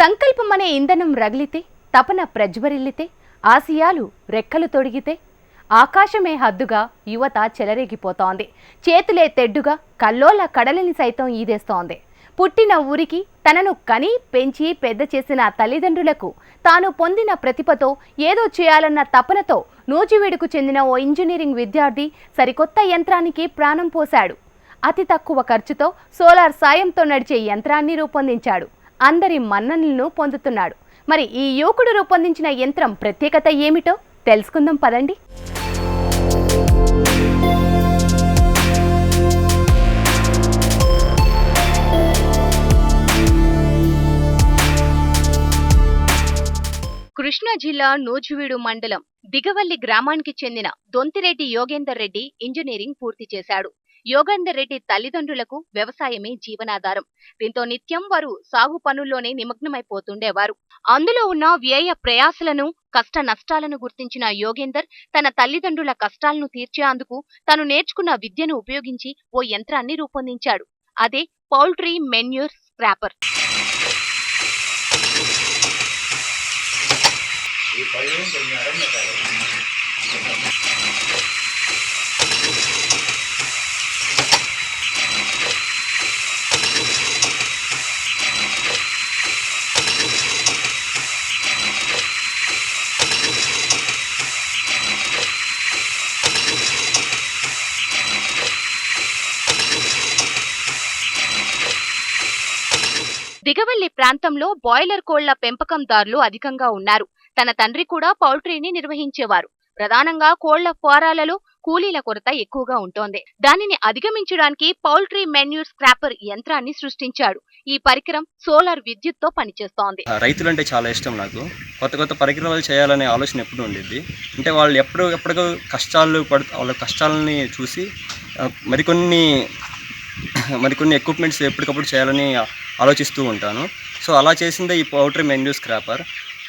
సంకల్పమనే ఇంధనం రగిలితే తపన ప్రజ్వరిల్లితే ఆశయాలు రెక్కలు తొడిగితే ఆకాశమే హద్దుగా యువత చెలరేగిపోతోంది. చేతులే తెడ్డుగా కల్లోల కడలిని సైతం ఈదేస్తోంది. పుట్టిన ఊరికి తనను కని పెంచి పెద్ద చేసిన తల్లిదండ్రులకు తాను పొందిన ప్రతిభతో ఏదో చేయాలన్న తపనతో నూజివీడుకు చెందిన ఓ ఇంజనీరింగ్ విద్యార్థి సరికొత్త యంత్రానికి ప్రాణం పోశాడు. అతి తక్కువ ఖర్చుతో సోలార్ సాయంతో నడిచే యంత్రాన్ని రూపొందించాడు. అందరి మన్ననలను పొందుతున్నాడు. మరి ఈ యువకుడు రూపొందించిన యంత్రం ప్రత్యేకత ఏమిటో తెలుసుకుందాం పదండి. కృష్ణా జిల్లా నూజివీడు మండలం దిగవల్లి గ్రామానికి చెందిన దొంతిరెడ్డి యోగేందర్ రెడ్డి ఇంజనీరింగ్ పూర్తి చేశాడు. యోగేందర్ రెడ్డి తల్లిదండ్రులకు వ్యవసాయమే జీవనాధారం. దీంతో నిత్యం వారు సాగు పనుల్లోనే నిమగ్నమైపోతుండేవారు. అందులో ఉన్న వ్యయ ప్రయాసలను కష్ట నష్టాలను గుర్తించిన యోగేందర్ తన తల్లిదండ్రుల కష్టాలను తీర్చేందుకు తాను నేర్చుకున్న విద్యను ఉపయోగించి ఓ యంత్రాన్ని రూపొందించాడు. అదే పౌల్ట్రీ మెన్యూర్ స్క్రాపర్. దిగవల్లి ప్రాంతంలో బాయిలర్ కోళ్ళ పెంపకందారులు అధికంగా ఉన్నారు. తన తండ్రి కూడా పౌల్ట్రీని నిర్వహించేవారు. ప్రధానంగా కోళ్ళ ఫారాలలో కూలీల కొరత ఎక్కువగా ఉంటోంది. దానిని అధిగమించడానికి పౌల్ట్రీ మెన్యూర్ స్క్రాపర్ యంత్రాన్ని సృష్టించాడు. ఈ పరికరం సోలార్ విద్యుత్తో పనిచేస్తోంది. ఆ, రైతులు అంటే చాలా ఇష్టం నాకు. కొత్త కొత్త పరికరాలు చేయాలనే ఆలోచన ఎప్పుడు ఉండేది. అంటే వాళ్ళు ఎప్పుడు ఎప్పటికో కష్టాలు పడు వాళ్ళ కష్టాలని చూసి మరికొన్ని మరికొన్ని ఎక్విప్మెంట్స్ ఎప్పటికప్పుడు చేయాలని ఆలోచిస్తూ ఉంటాను. సో అలా చేసిందే ఈ పౌల్ట్రీ మెన్యూ స్క్రాపర్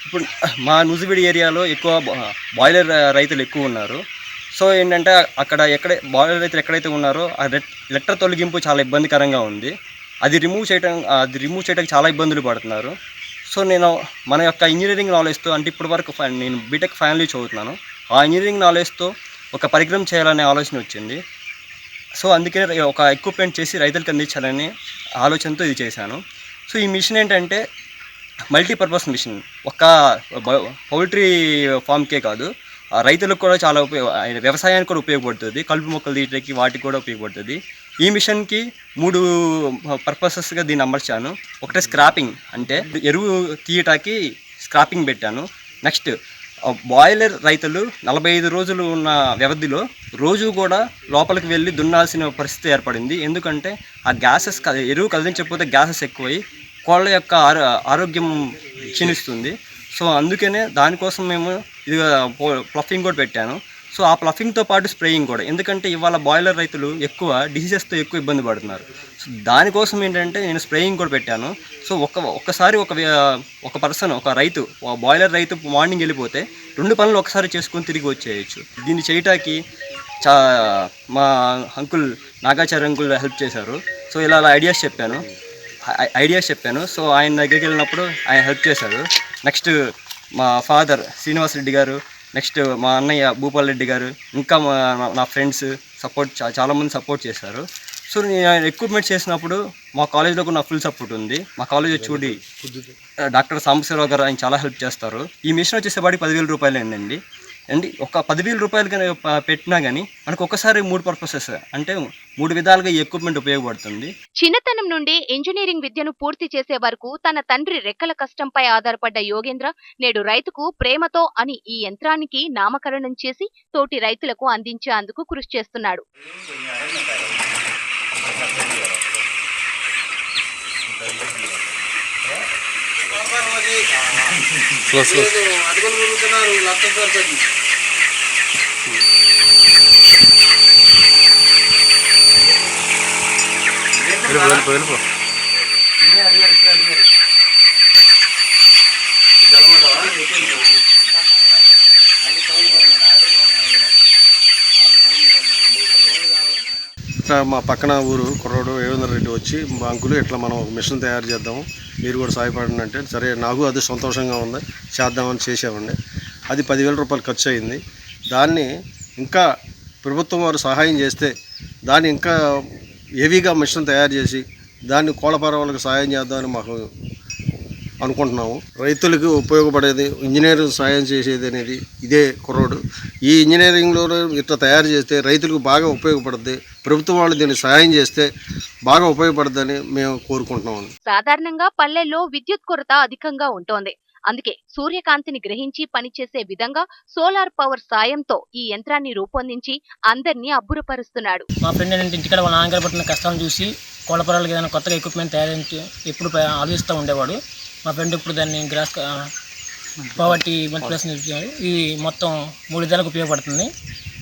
ఇప్పుడు మా నూజివీడి ఏరియాలో ఎక్కువ బాయిలర్ రైతులు ఎక్కువ ఉన్నారు. సో ఏంటంటే అక్కడ ఎక్కడ బాయిలర్ రైతులు ఎక్కడైతే ఉన్నారో ఆ లెటర్ తొలగింపు చాలా ఇబ్బందికరంగా ఉంది. అది రిమూవ్ చేయడం అది రిమూవ్ చేయడానికి చాలా ఇబ్బందులు పడుతున్నారు. సో నేను మన యొక్క ఇంజనీరింగ్ నాలెడ్జ్తో అంటే ఇప్పటి వరకు నేను బీటెక్ ఫైనల్ చదువుతున్నాను. ఆ ఇంజనీరింగ్ నాలెడ్జ్తో ఒక పరికరం చేయాలనే ఆలోచన వచ్చింది. సో అందుకే ఒక ఎక్విప్మెంట్ చేసి రైతులకు అందించాలనే ఆలోచనతో ఇది చేశాను. సో ఈ మిషన్ ఏంటంటే మల్టీపర్పస్ మిషన్ ఒక పౌల్ట్రీ ఫామ్కే కాదు రైతులకు కూడా చాలా ఉపయోగ వ్యవసాయానికి కూడా ఉపయోగపడుతుంది. కలుపు మొక్కలు తీయడానికి వాటికి కూడా ఉపయోగపడుతుంది. ఈ మిషన్కి మూడు పర్పసెస్గా దీన్ని అమర్చాను ఒకటే స్క్రాపింగ్ అంటే ఎరువు తీయటానికి స్క్రాపింగ్ పెట్టాను. నెక్స్ట్ బాయిలర్ రైతులు నలభై ఐదు రోజులు ఉన్న వ్యవధిలో రోజు కూడా లోపలికి వెళ్ళి దున్నాల్సిన పరిస్థితి ఏర్పడింది. ఎందుకంటే ఆ గ్యాసెస్ క- ఎరువు కదిలించకపోతే గ్యాసెస్ ఎక్కువై కోళ్ళ యొక్క ఆరో ఆరోగ్యం క్షీణిస్తుంది. సో అందుకనే దానికోసం మేము ఇది ప్లఫింగ్ కూడా పెట్టాను. సో ఆ ప్లఫింగ్తో పాటు స్ప్రేయింగ్ కూడా. ఎందుకంటే ఇవాళ బాయిలర్ రైతులు ఎక్కువ డిసీజెస్తో ఎక్కువ ఇబ్బంది పడుతున్నారు. సో దానికోసం ఏంటంటే నేను స్ప్రేయింగ్ కూడా పెట్టాను. సో ఒక ఒక్కసారి ఒక ఒక పర్సన్ ఒక రైతు బాయిలర్ రైతు మార్నింగ్ వెళ్ళిపోతే రెండు పనులు ఒకసారి చేసుకొని తిరిగి వచ్చేయచ్చు. దీన్ని చేయటానికి చా మా అంకుల్ నాగాచార్య అంకుల్ హెల్ప్ చేశారు. సో ఇలా అలా ఐడియాస్ చెప్పాను. ఐడియాస్ చెప్పాను. సో ఆయన దగ్గరికి వెళ్ళినప్పుడు ఆయన హెల్ప్ చేశారు. నెక్స్ట్ మా ఫాదర్ శ్రీనివాస్ రెడ్డి గారు నెక్స్ట్ మా అన్నయ్య భూపాల్ రెడ్డి గారు ఇంకా మా నా ఫ్రెండ్స్ సపోర్ట్ చాలామంది సపోర్ట్ చేశారు. సో నేను ఎక్విప్మెంట్ చేసినప్పుడు మా కాలేజ్లో కూడా నా ఫుల్ సపోర్ట్ ఉంది. మా కాలేజ్ చూడి డాక్టర్ సాంబశివరావు గారు ఆయన చాలా హెల్ప్ చేస్తారు. ఈ మిషన్ వచ్చేసేపాటి పదివేల రూపాయలు ఏంటండి అండి ఒక పదివేల రూపాయలు కానీ పెట్టినా కానీ మనకు ఒక్కసారి మూడు పర్పసెస్ అంటే మూడు విధాలుగా ఈ ఎక్విప్మెంట్ ఉపయోగపడుతుంది. చిన్నతనం నుండి ఇంజనీరింగ్ విద్యను పూర్తి చేసే వరకు తన తండ్రి రెక్కల కష్టంపై ఆధారపడ్డ యోగేంద్ర నేడు రైతుకు ప్రేమతో అని ఈ యంత్రానికి నామకరణం చేసి తోటి రైతులకు అందించేందుకు కృషి చేస్తున్నాడు. అడుగులు పెరుగుతున్నారు లక్ష పర్సెంట్ ఇట్లా మా పక్కన ఊరు కుర్రోడు రేవేంద్ర రెడ్డి వచ్చి మా అంకులు ఇట్లా మనం ఒక మిషన్ తయారు చేద్దాం మీరు కూడా సహాయపడండి అంటే సరే నాకు అది సంతోషంగా ఉంది చేద్దామని చేసామండి అది పదివేల రూపాయలు ఖర్చు అయింది దాన్ని ఇంకా ప్రభుత్వం వారు సహాయం చేస్తే దాన్ని ఇంకా హెవీగా మిషన్ తయారు చేసి దాన్ని కోళ్ళపరవాళ్ళకి సహాయం చేద్దామని మాకు అనుకుంటున్నాము. రైతులకు ఉపయోగపడేది ఇంజనీరింగ్ సాయం చేసేది అనేది ఇదే కుర్రోడు. ఈ ఇంజనీరింగ్లో ఇట్లా తయారు చేస్తే రైతులకు బాగా ఉపయోగపడుద్ది. ప్రభుత్వం వాళ్ళు దీన్ని సహాయం చేస్తే బాగా ఉపయోగపడుద్దని మేము కోరుకుంటున్నాము సాధారణంగా పల్లెల్లో విద్యుత్ కొరత అధికంగా ఉంటోంది. అందుకే సూర్యకాంతిని గ్రహించి పనిచేసే విధంగా సోలార్ పవర్ సాయంతో ఈ యంత్రాన్ని రూపొందించి అందరినీ అబ్బురపరుస్తున్నాడు. మా ఫ్రెండ్ ఏంటంటే ఇంటికాడ వాళ్ళ నాన్నగారు పట్టిన కష్టాలను చూసి కోళ్ళపరాలకి ఏదైనా కొత్తగా ఎక్విప్మెంట్ తయారించి ఎప్పుడు ఆలోచిస్తూ ఉండేవాడు. మా ఫ్రెండ్ ఇప్పుడు దాన్ని గ్రాస్ పవర్టీ మల్టీప్లస్ ఇది మొత్తం మూడు విధాలకు ఉపయోగపడుతుంది.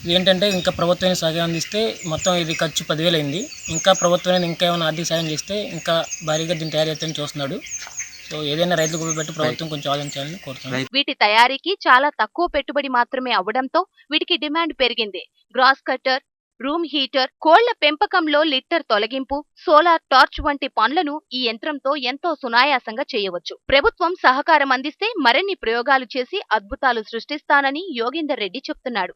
ఇది ఏంటంటే ఇంకా ప్రభుత్వం సహాయం అందిస్తే మొత్తం ఇది ఖర్చు పదివేలు అయింది. ఇంకా ప్రభుత్వం ఇంకా ఏమైనా ఆర్థిక సాయం చేస్తే ఇంకా భారీగా దీన్ని తయారు చేస్తామని చూస్తున్నాడు. సో ఏదైనా రైతులకు ఉపయోగపెట్టి ప్రభుత్వం కొంచెం ఆలోచించాలని కోరుతున్నాను. వీటి తయారీకి చాలా తక్కువ పెట్టుబడి మాత్రమే అవడంతో వీటికి డిమాండ్ పెరిగింది. గ్రాస్ కట్టర్ రూమ్ హీటర్ కోళ్ళ పెంపకంలో లిట్టర్ తొలగింపు సోలార్ టార్చ్ వంటి పనులను ఈ యంత్రంతో ఎంతో సునాయాసంగా చేయవచ్చు. ప్రభుత్వం సహకారం అందిస్తే మరిన్ని ప్రయోగాలు చేసి అద్భుతాలు సృష్టిస్తానని యోగేందర్ రెడ్డి చెప్తున్నాడు.